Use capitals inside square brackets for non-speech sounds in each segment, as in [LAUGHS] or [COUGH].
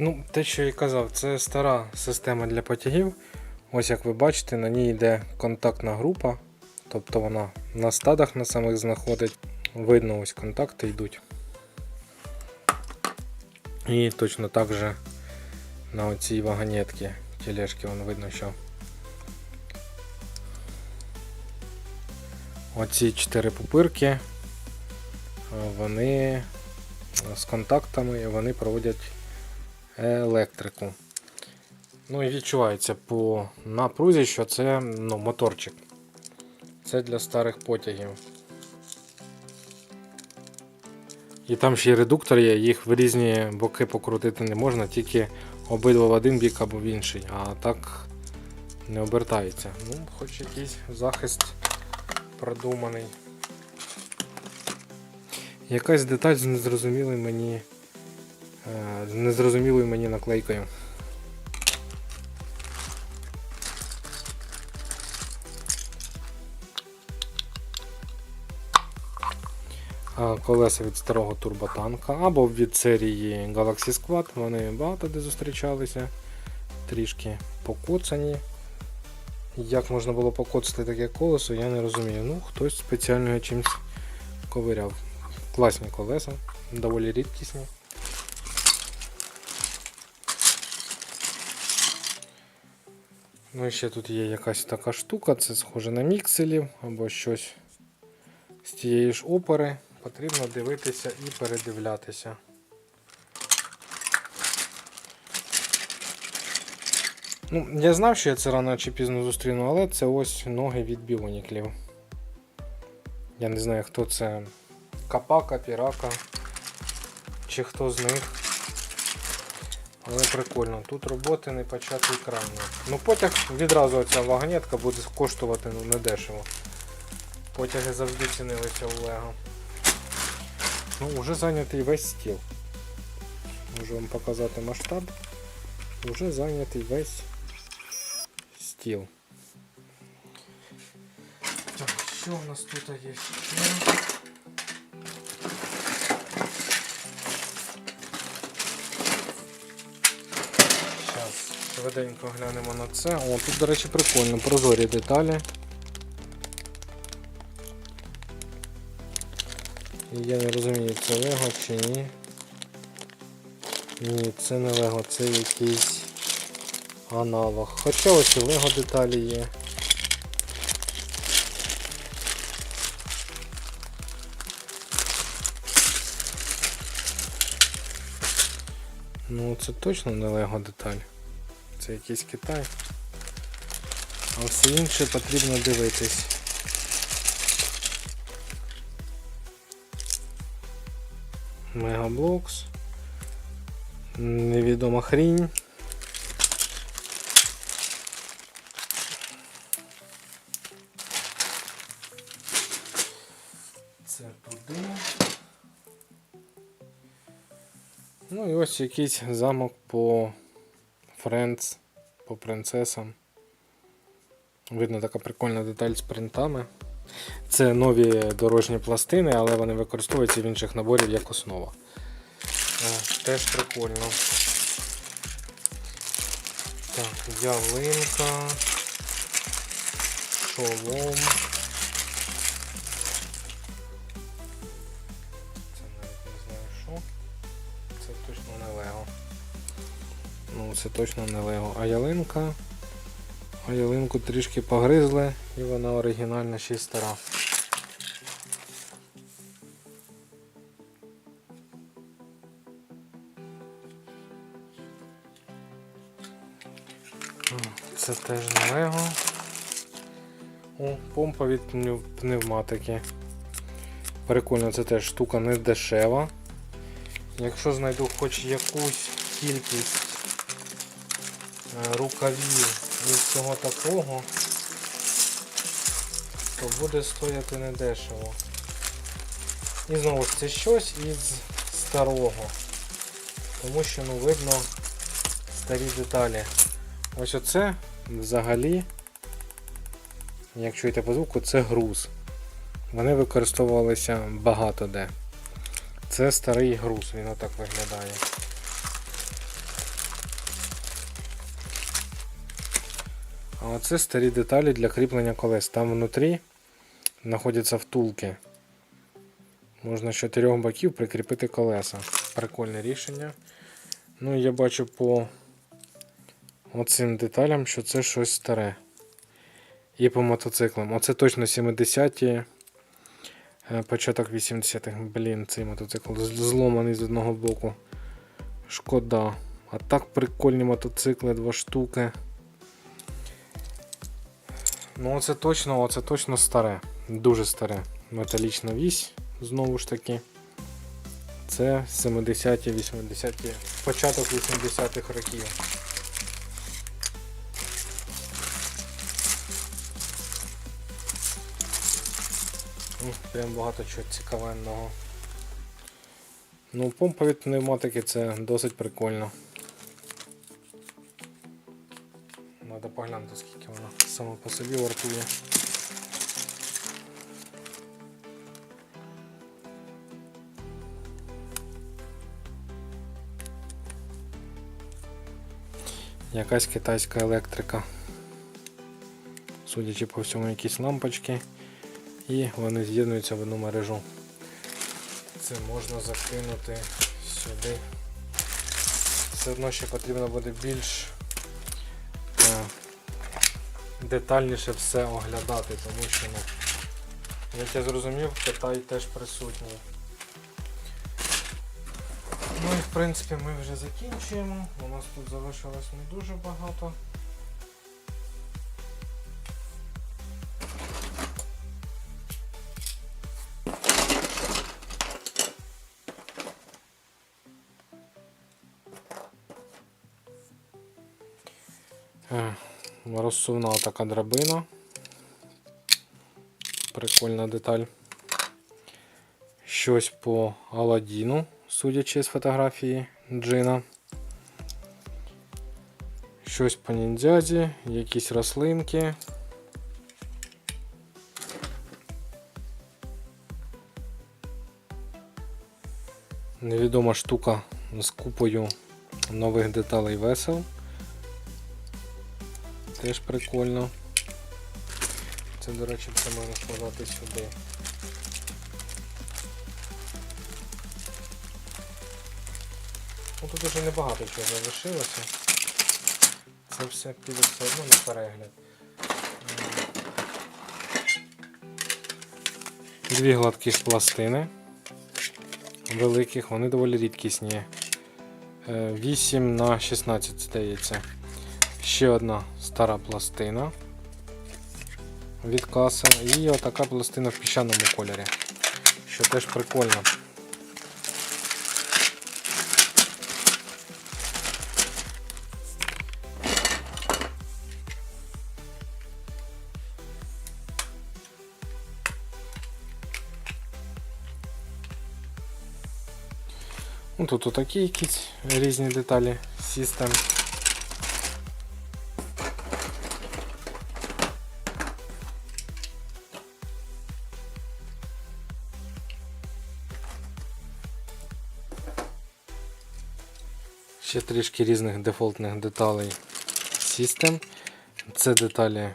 Ну, те, що я казав, це стара система для потягів. Ось як ви бачите, на ній йде контактна група, тобто вона на стадах на самих знаходить. Видно, ось контакти йдуть. І точно так же на оцій вагонетці тележки вон видно, що оці чотири пупирки, е, вони з контактами вони проводять електрику. Ну і відчувається по напрузі, що це ну, моторчик. Це для старих потягів. І там ще й редуктор є, їх в різні боки покрутити не можна, тільки обидва в один бік або в інший, а так не обертається. Ну, хоч якийсь захист продуманий. Якась деталь з незрозумілою мені, незрозумілою мені наклейкою. Колеса від старого турботанка або від серії Galaxy Squad. Вони багато де зустрічалися, трішки покоцані. Як можна було покоцати таке колесо, я не розумію. Ну, хтось спеціально чимось ковиряв. Класні колеса, доволі рідкісні. Ну і ще тут є якась така штука, це схоже на мікселів або щось з тієї ж опери. Потрібно дивитися і передивлятися. Ну, я знав, що я це рано чи пізно зустріну, але це ось ноги від біоніклів. Я не знаю, хто це. Капака, пірака. Чи хто з них. Але прикольно. Тут роботи не початий крайні. Ну потяг відразу ця вагонетка буде коштувати ну, недешево. Потяги завжди цінилися у Лего. Ну, вже зайнятий весь стіл. Можу вам показати масштаб. Уже зайнятий весь стіл. Так, що в нас тут є ще? Швиденько глянемо на це. О, тут, до речі, прикольно, прозорі деталі. Я не розумію, це Лего чи ні. Ні, це не Лего, це якийсь аналог. Хоча ось і Лего деталі є. Ну це точно не Лего деталь. Це якийсь Китай. А все інше потрібно дивитись. Мегаблокс. Невідома хрінь. Це туди. Ну і ось якийсь замок по Friends, по принцесам. Видно така прикольна деталь з принтами. Це нові дорожні пластини, але вони використовуються в інших наборів як основа. Теж прикольно. Так, ялинка. Шолом. Це точно не Лего. А ялинка. А ялинку трішки погризли і вона оригінальна ще стара. Це теж не Лего. О, помпа від пневматики. Прикольно, це теж штука не дешева. Якщо знайду хоч якусь кількість рукавів і всього такого, то буде стояти недешево. І знову ж це щось із старого. Тому що ну, видно старі деталі. Ось оце взагалі, як чуєте по звуку, це груз. Вони використовувалися багато де. Це старий груз, він отак виглядає. А це старі деталі для кріплення колес. Там внутрі знаходяться втулки. Можна з чотирьох боків прикріпити колеса. Прикольне рішення. Ну, я бачу по оцим деталям, що це щось старе. І по мотоциклам. Оце точно 70-ті. е, Початок 80-х. Блін, цей мотоцикл зломаний з одного боку. Шкода. А так прикольні мотоцикли, два штуки. Ну, оце точно, оце точно старе. Дуже старе. Металічна вісь, знову ж таки. Це 70-ті, 80-ті, початок 80-х років. Прям багато чого цікавенного. Ну, помпа від пневматики це досить прикольно. Надо поглянути, скільки вона сама по собі вартує. Якась китайська електрика. Судячи по всьому, якісь лампочки. І вони з'єднуються в одну мережу. Це можна закинути сюди. Все одно ще потрібно буде більш детальніше все оглядати, тому що, ну, як я зрозумів, Китай теж присутній. Ну і в принципі ми вже закінчуємо. У нас тут залишилось не дуже багато. Розсувна така драбина. Прикольна деталь. Щось по Аладдіну, судячи з фотографії Джина. Щось по ніндзязі, якісь рослинки. Невідома штука з купою нових деталей весел. Теж прикольно. Це, до речі, все можна складати сюди. Ну, тут уже небагато чого залишилося. Це все піде все одно на перегляд. Дві гладкі пластини. Великих, вони доволі рідкісні. Е, 8 на 16 здається. Ще одна стара пластина від каса і отака пластина в піщаному кольорі, що теж прикольно. Ну, тут отакі якісь різні деталі систем. Ще трішки різних дефолтних деталей System. Це деталі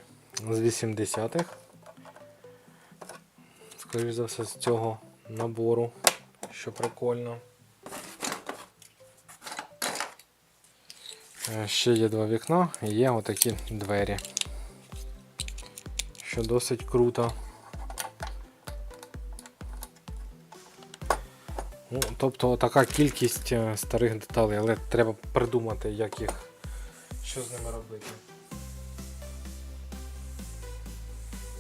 з 80-х. Скоріше за все з цього набору, що прикольно. Е, Ще є два вікна і є отакі двері, що досить круто. Ну, тобто така кількість е, старих деталей, але треба придумати, як їх, що з ними робити.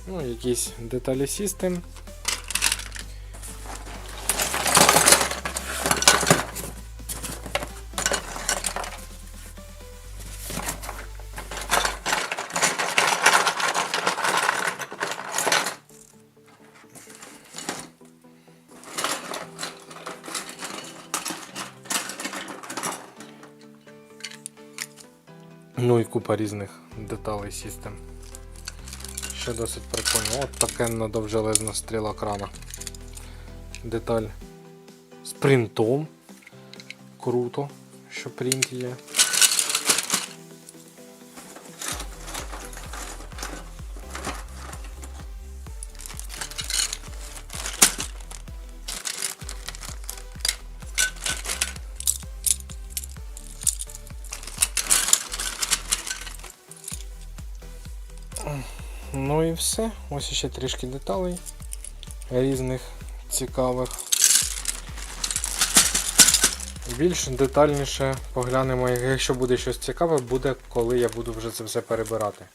Ну, якісь деталі System. Купа різних деталей систем. Ще досить прикольно. От такенна довжелезна стріла крана. Деталь з принтом. Круто, що принт є. І все. Ось ще трішки деталей різних цікавих. Більш детальніше поглянемо, якщо буде щось цікаве, буде, коли я буду вже це все перебирати.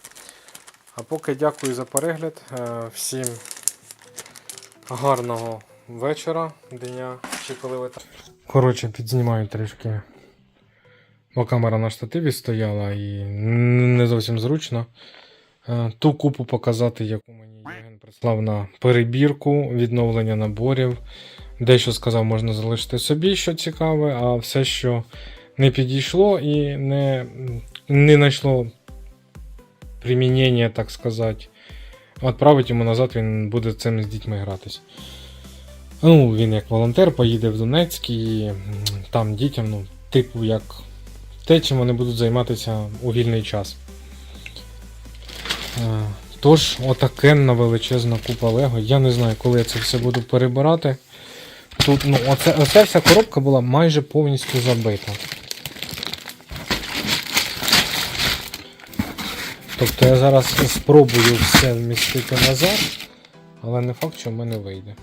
А поки дякую за перегляд. Е, Всім гарного вечора, дня чи коли ви. Коротше, підзнімаю трішки. Бо камера на штативі стояла і не зовсім зручно. Е, Ту купу показати, яку мені Євген прислав на перебірку, відновлення наборів. Дещо сказав, можна залишити собі, що цікаве, а все, що не підійшло і не, не знайшло примінення, так сказати, відправить йому назад, він буде цим з дітьми гратись. Ну, він як волонтер поїде в Донецьк і там дітям, ну, типу, як те, чим вони будуть займатися у вільний час. Е, Тож, отакенна величезна купа Лего. Я не знаю, коли я це все буду перебирати. Тут, ну, оце, оця вся коробка була майже повністю забита. Тобто я зараз спробую все вмістити назад, але не факт, що в мене вийде.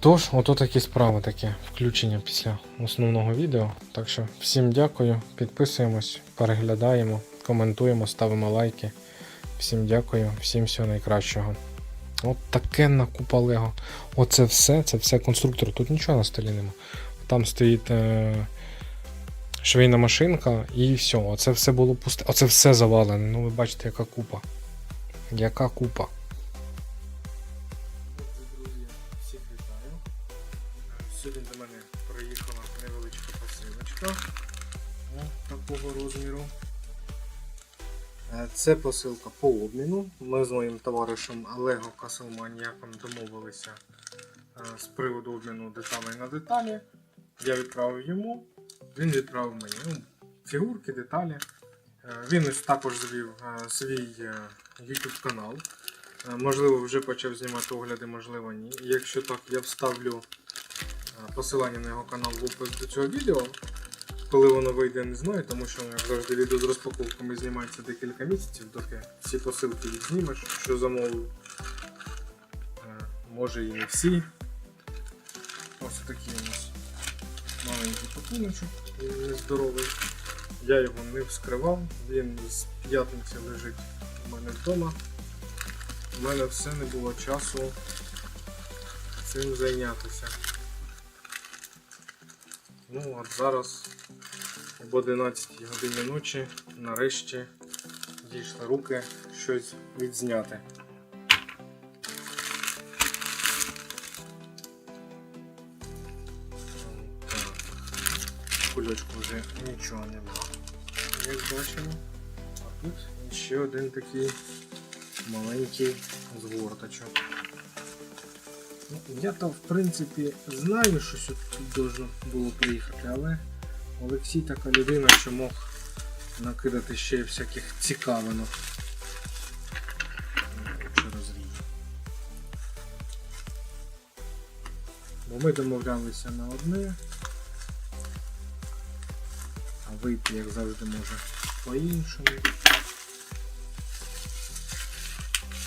Тож, ото такі справи таке включення після основного відео. Так що всім дякую, підписуємось, переглядаємо, коментуємо, ставимо лайки. Всім дякую, всім всього найкращого. От таке на купа Лего. Оце все, це все конструктор. Тут нічого на столі нема. Там стоїть е, швейна машинка і все. Оце все було пусте. Оце все завалене. Ну ви бачите, яка купа. Яка купа. Посилочка такого розміру. Е, Це посилка по обміну. Ми з моїм товаришем Олегом Каселманіяком домовилися е, з приводу обміну деталей на деталі. Я відправив йому, він відправив мені. Ну, фігурки, деталі. Е, Він також завів е, свій е, YouTube канал. Е, Можливо, вже почав знімати огляди, можливо, ні. Якщо так, я вставлю е, посилання на його канал в опис до цього відео. Коли воно вийде, не знаю, тому що як завжди відео з розпаковками знімається декілька місяців, доки всі посилки відзнімеш, що замовив. Е, Може і не всі. Ось такий у нас маленький пакуночок, нездоровий. Я його не вскривав, він з п'ятниці лежить у мене вдома. У мене все не було часу цим зайнятися. Ну, от зараз об 11 годині ночі нарешті дійшли руки щось відзняти. Кульочку вже нічого нема, як бачимо. А тут ще один такий маленький згорточок. Я то в принципі знаю, що сюди должно було приїхати, але Олексій така людина, що мог накидати ще всяких цікавинок. Бо ми домовлялися на одне, а вийти, як завжди, може по-іншому.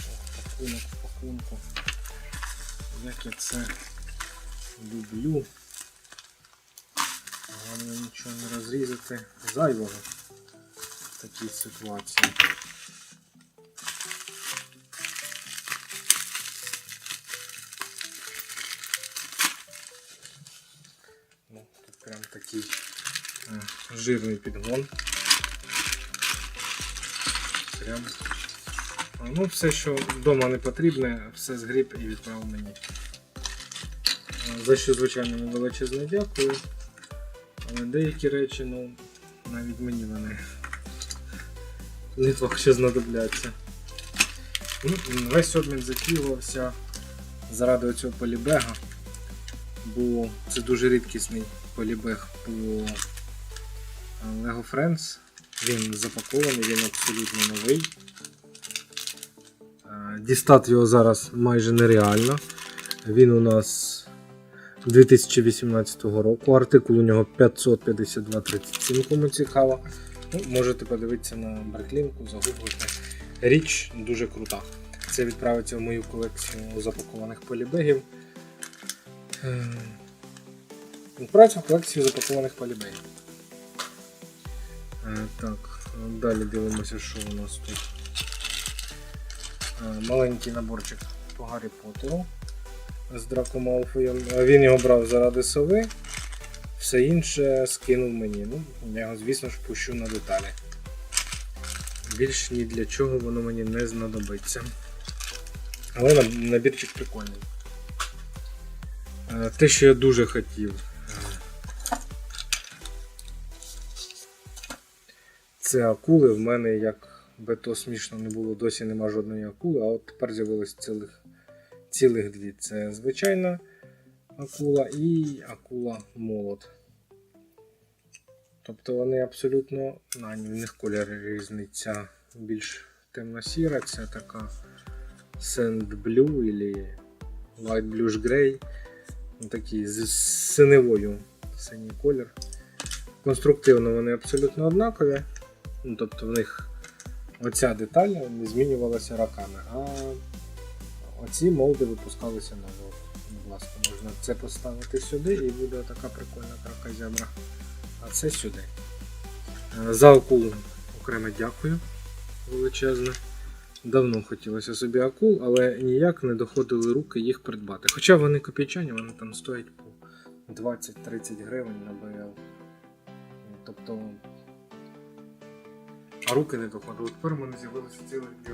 Ох, Пакунок, в пакунку. Як я це люблю. Головне нічого не розрізати зайвого в такій ситуації. Ну, тут прям такий жирний підгон. Прям. Ну, все, що вдома не потрібне, все згріб і відправив мені. Е, За що, звичайно, йому величезне дякую. Але деякі речі, ну, навіть мені вони [LAUGHS] не факт, що знадобляться. Ну, Весь обмін затілувався заради цього полібега, бо це дуже рідкісний полібег по Lego Friends. Він запакований, він абсолютно новий. Дістати його зараз майже нереально. Він у нас 2018 року. Артикул у нього 55237, кому цікаво. Ну, можете подивитися на бреклінку, загуглити. Річ дуже крута. Це відправиться в мою колекцію запакованих полібегів. Е, Відправиться в колекцію запакованих полібегів. Е, Так, далі дивимося, що у нас тут. Е, Маленький наборчик по Гаррі Поттеру з Драко Малфоєм. Е, Він його брав заради сови, все інше скинув мені. Ну, я його, звісно ж, пущу на деталі. Більш ні для чого воно мені не знадобиться. Але набірчик прикольний. Е, Те, що я дуже хотів. Це акули. В мене, як би то смішно не було, досі нема жодної акули, а от тепер з'явилось цілих, цілих дві. Це звичайна акула і акула молот. Тобто вони абсолютно на в них колір різниця більш темно-сіра, це така Sand Blue або Light Bluish Grey. Такий з синевою синій колір. Конструктивно вони абсолютно однакові. Ну, тобто в них оця деталь не змінювалася роками, а оці молди випускалися на Будь ласка, можна це поставити сюди і буде така прикольна кракозябра. А це сюди. Е, За акулу окремо дякую величезне. Давно хотілося собі акул, але ніяк не доходили руки їх придбати. Хоча вони копійчані, вони там стоять по 20-30 гривень на БЛ. Тобто. А руки не доходили. Тепер у мене з'явилося цілих дві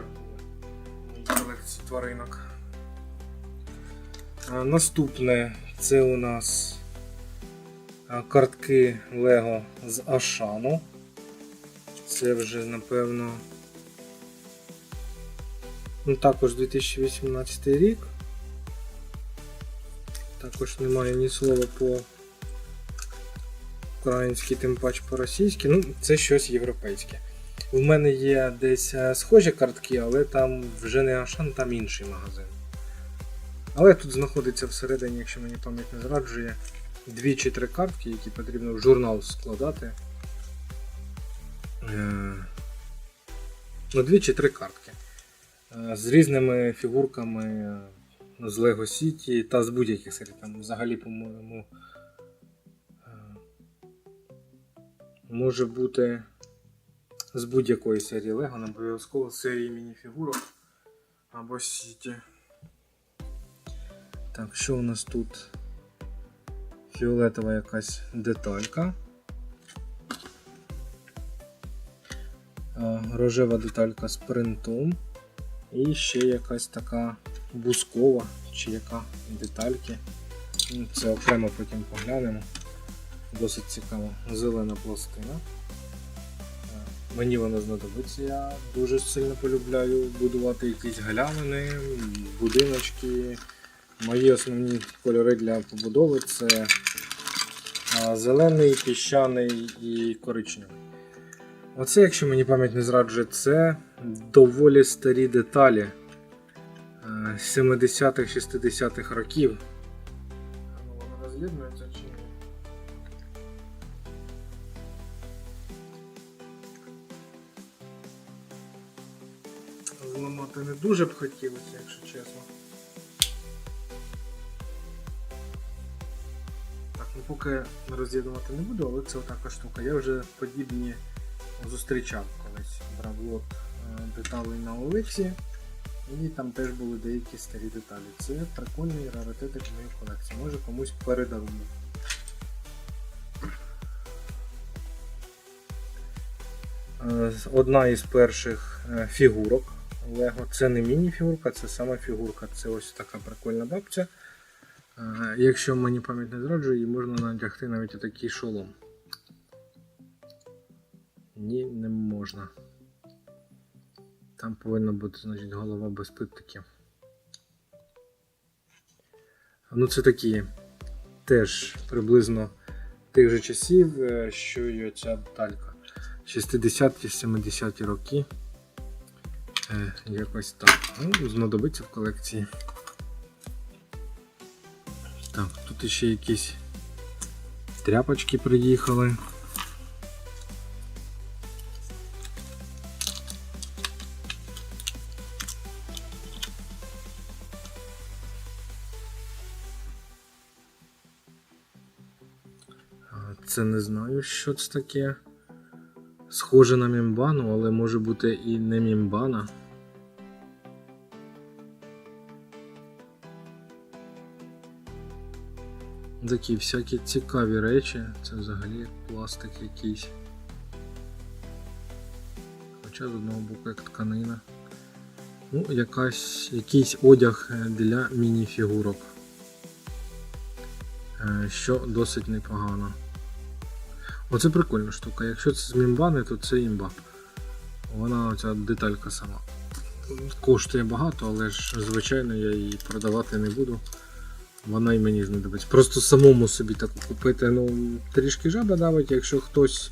в колекції тваринок. Наступне це у нас картки Лего з Ашану. Це вже напевно. Ну, також 2018 рік. Також немає ні слова по українськи, тим паче по-російськи. Ну, це щось європейське. У мене є десь е, схожі картки, але там вже не Ашан, там інший магазин. Але тут знаходиться всередині, якщо мені пам'ять не зраджує, дві чи три картки, які потрібно в журнал складати. Е, Ну, дві чи три картки. Е, З різними фігурками е, з Lego City та з будь-яких серій. Там взагалі, по-моєму, може бути з будь-якої серії Lego, не обов'язково з серії мініфігурок або Сіті. Так, що у нас тут? Фіолетова якась деталька. Рожева деталька з принтом. І ще якась така бускова чи яка детальки. Це окремо потім поглянемо. Досить цікаво. Зелена пластина. Е, Мені вона знадобиться. Я дуже сильно полюбляю будувати якісь галявини, будиночки. Мої основні кольори для побудови це зелений, піщаний і коричневий. Оце, якщо мені пам'ять не зраджує, це доволі старі деталі е, 70-х, 60-х років. Зламати не дуже б хотілося, якщо чесно. Так, ну поки роз'єднувати не буду, але це така штука. Я вже подібні зустрічав колись. Брав лот е, деталей на Олексі. І там теж були деякі старі деталі. Це прикольний раритетик в колекції. Може комусь передарую. Е, Одна із перших е, фігурок Лего. Це не міні-фігурка, це сама фігурка. Це ось така прикольна бабця. Е, Якщо мені пам'ять не зраджує, її можна надягти навіть отакий шолом. Ні, не можна. Там повинна бути, значить, голова без питиків. Ну, це такі теж приблизно тих же часів, е, що і оця деталька. 60-ті, 70-ті роки. Е, якось так. Ну, знадобиться в колекції. Так, тут ще якісь тряпочки приїхали. Це не знаю, що це таке. Схоже на мімбану, але може бути і не мімбана. Такі всякі цікаві речі. Це взагалі пластик якийсь. Хоча з одного боку як тканина. Ну, якась, якийсь одяг е, для мініфігурок. Е, Що досить непогано. Оце прикольна штука. Якщо це з мімбани, то це імба. Вона оця деталька сама. Коштує багато, але ж звичайно я її продавати не буду. Вона й мені знадобиться. Просто самому собі таку купити, ну, трішки жаба давить, якщо хтось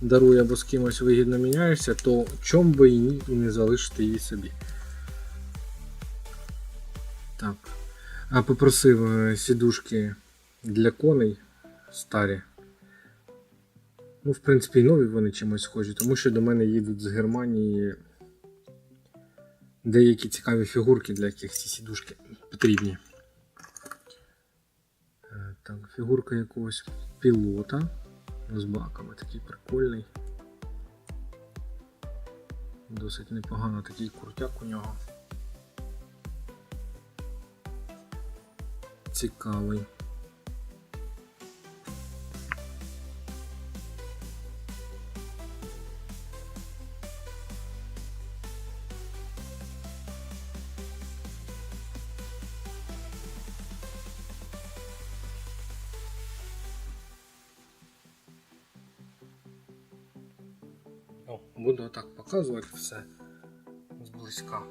дарує або з кимось вигідно міняєшся, то чом би і ні і не залишити її собі. Так. А попросив е, сідушки для коней старі. Ну, в принципі, і нові вони чимось схожі, тому що до мене їдуть з Германії деякі цікаві фігурки, для яких ці сідушки потрібні. Так, фігурка якогось пілота з баками, такий прикольний. Досить непогано такий крутяк у нього. Цікавий. О, буду отак показувати все зблизька.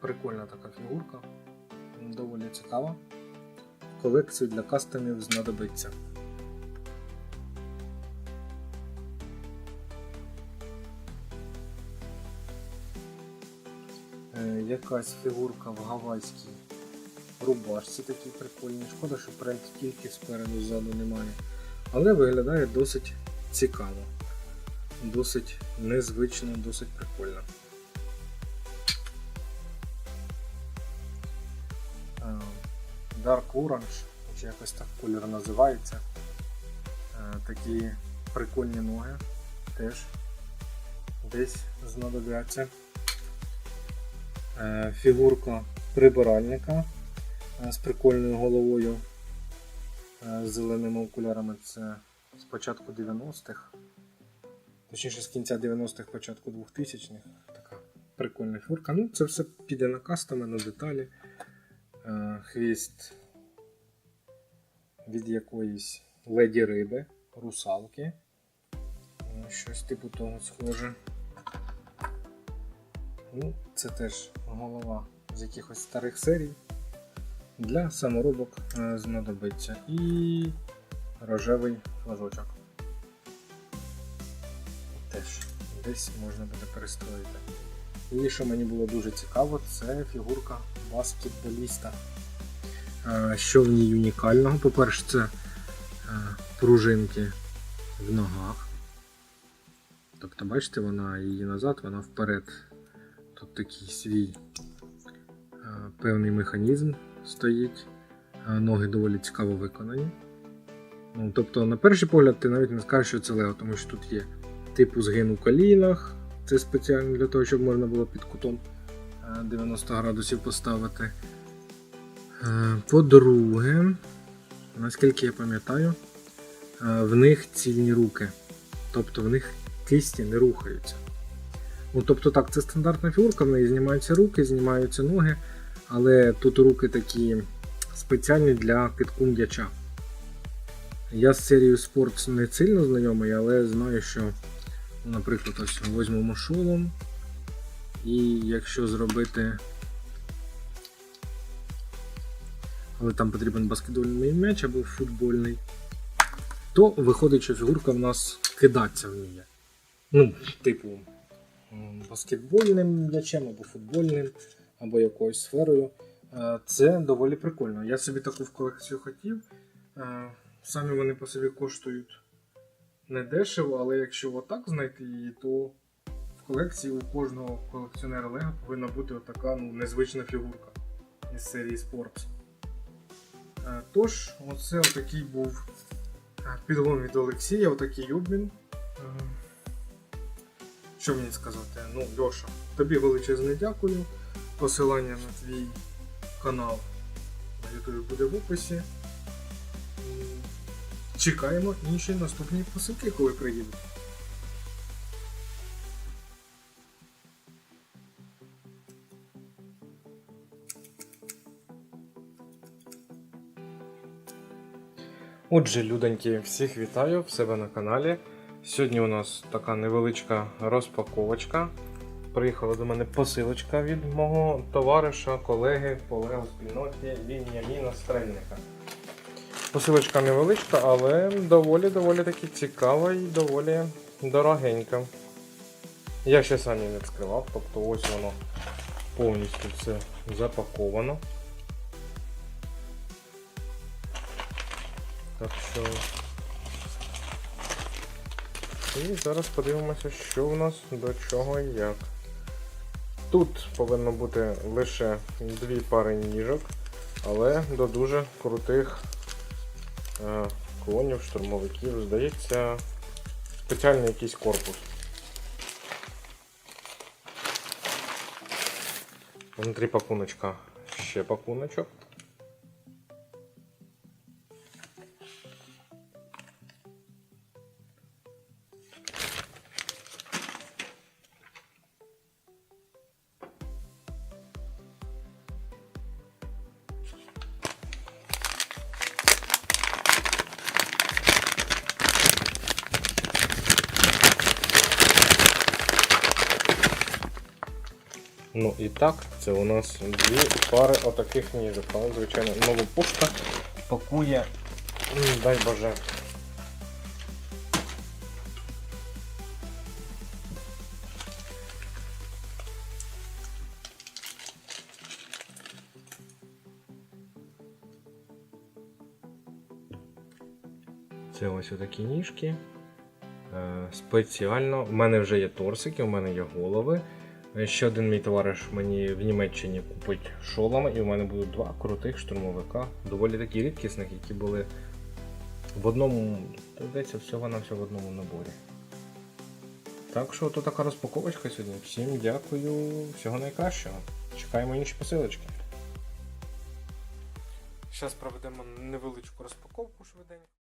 Прикольна така фігурка, доволі цікава. Колекцію для кастомів знадобиться. Е, Якась фігурка в гавайській рубашці такій прикольній. Шкода, що прям тільки спереду ззаду немає. Але виглядає досить цікаво досить незвично, досить прикольно. Е, Dark Orange, чи якось так колір називається. Е, Такі прикольні ноги теж десь знадобляться. Е, Фігурка прибиральника з прикольною головою, з зеленими окулярами. Це з початку 90-х. Точніше з кінця 90-х, початку 2000-х. Така прикольна фігурка. Ну, це все піде на кастоми, на деталі. Е, Хвіст від якоїсь леді риби, русалки. Ну, Щось типу того схоже. Ну, це теж голова з якихось старих серій. Для саморобок е, знадобиться. І рожевий флажочок теж десь можна буде перестроїти. І що мені було дуже цікаво, це фігурка баскетболіста. Що в ній унікального? По-перше, це е, пружинки в ногах. Тобто, бачите, вона її назад, вона вперед. Тут такий свій е, певний механізм стоїть. Ноги доволі цікаво виконані. Ну, тобто, на перший погляд, ти навіть не скажеш, що це Лего, тому що тут є типу згин у колінах. Це спеціально для того, щоб можна було під кутом е, 90 градусів поставити. Е, По-друге, наскільки я пам'ятаю, е, в них цільні руки. Тобто в них кисті не рухаються. Ну, тобто так, це стандартна фігурка, в неї знімаються руки, знімаються ноги, але тут руки такі спеціальні для китку м'яча. Я з серією спорт не сильно знайомий, але знаю, що, наприклад, ось візьмемо шолом. І якщо зробити. Але там потрібен баскетбольний м'яч або футбольний, то виходить, що фігурка в нас кидатися вміє. Ну, типу, баскетбольним м'ячем або футбольним, або якоюсь сферою. Е, Це доволі прикольно. Я собі таку в колекцію хотів. Е, Самі вони по собі коштують не дешево, але якщо отак знайти її, то в колекції у кожного колекціонера Лего повинна бути отака ну, незвична фігурка із серії Sports. Е, Тож, оце отакий був е, підгон від Олексія, отакий обмін. Е, Що мені сказати? Ну, Льоша, тобі величезне дякую. Посилання на твій канал на YouTube буде в описі. Чекаємо інші наступні посилки, коли приїдуть. Отже, людоньки, всіх вітаю в себе на каналі. Сьогодні у нас така невеличка розпаковочка. Приїхала до мене посилочка від мого товариша, колеги по лего спільноті Він'яміна Стрельника. Посилочка невеличка, але доволі-доволі таки цікава і доволі дорогенька. Я ще сам її не відкривав, тобто ось воно повністю все запаковано. Так що. І зараз подивимося, що в нас до чого і як. Тут повинно бути лише дві пари ніжок, але до дуже крутих клонів, штурмовиків, здається, спеціальний якийсь корпус. Внутрі пакуночка ще пакуночок. І так, це у нас дві пари отаких ніжок. Але, звичайно, нова пошта пакує. Дай Боже. Це ось отакі ніжки. Е, Спеціально. У мене вже є торсики, у мене є голови. Ще один мій товариш мені в Німеччині купить шоломи, і у мене будуть два крутих штурмовика, доволі такі рідкісних, які були в одному, здається, всього на всього в одному наборі. Так що то така розпаковочка сьогодні. Всім дякую, всього найкращого. Чекаємо інші посилочки. Зараз проведемо невеличку розпаковку швиденько.